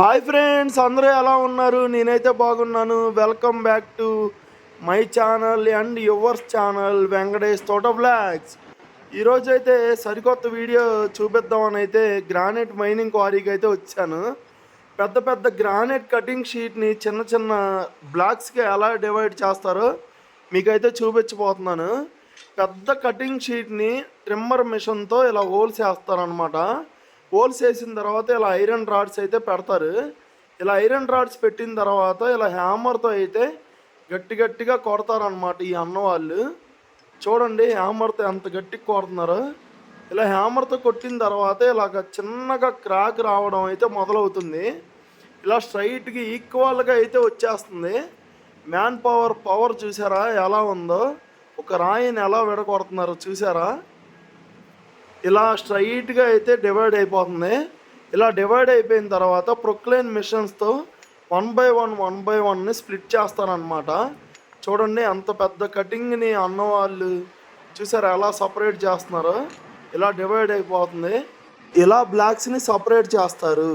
Hi friends అందరూ ఎలా ఉన్నారు? నేనైతే బాగున్నాను. Welcome back to my channel and yours channel Venkatesh Thota blogs ఈరోజు అయితే సరికొత్త వీడియో చూపిద్దామని అయితే గ్రానైట్ మైనింగ్ క్వారీకి అయితే వచ్చాను. పెద్ద పెద్ద గ్రానైట్ కటింగ్ షీట్ని చిన్న చిన్న బ్లాక్స్కి ఎలా డివైడ్ చేస్తారో మీకైతే చూపించబోతున్నాను. పెద్ద కటింగ్ షీట్ని ట్రిమ్మర్ మిషన్తో ఇలా హోల్స్ వేస్తారనమాట హోల్స్ వేసిన తర్వాత ఇలా ఐరన్ రాడ్స్ అయితే పెడతారు. ఇలా ఐరన్ రాడ్స్ పెట్టిన తర్వాత ఇలా హ్యామర్తో అయితే గట్టి గట్టిగా కొడతారనమాట ఈ అన్నవాళ్ళు చూడండి హ్యామర్తో ఎంత గట్టిగా కొడుతున్నారు. ఇలా హ్యామర్తో కొట్టిన తర్వాత ఇలాగ చిన్నగా క్రాక్ రావడం అయితే మొదలవుతుంది. ఇలా స్ట్రైట్గా ఈక్వల్గా అయితే వచ్చేస్తుంది. మ్యాన్ పవర్ పవర్ చూసారా ఎలా ఉందో? ఒక రాయిని ఎలా విడగొడుతున్నారో చూసారా? ఇలా స్ట్రైట్గా అయితే డివైడ్ అయిపోతుంది. ఇలా డివైడ్ అయిపోయిన తర్వాత Poclain మిషన్స్తో one by one one by వన్ని స్ప్లిట్ చేస్తారనమాట చూడండి అంత పెద్ద కటింగ్ని అన్నవాళ్ళు చూసారా ఎలా సపరేట్ చేస్తున్నారో. ఇలా డివైడ్ అయిపోతుంది. ఇలా బ్లాక్స్ని సపరేట్ చేస్తారు.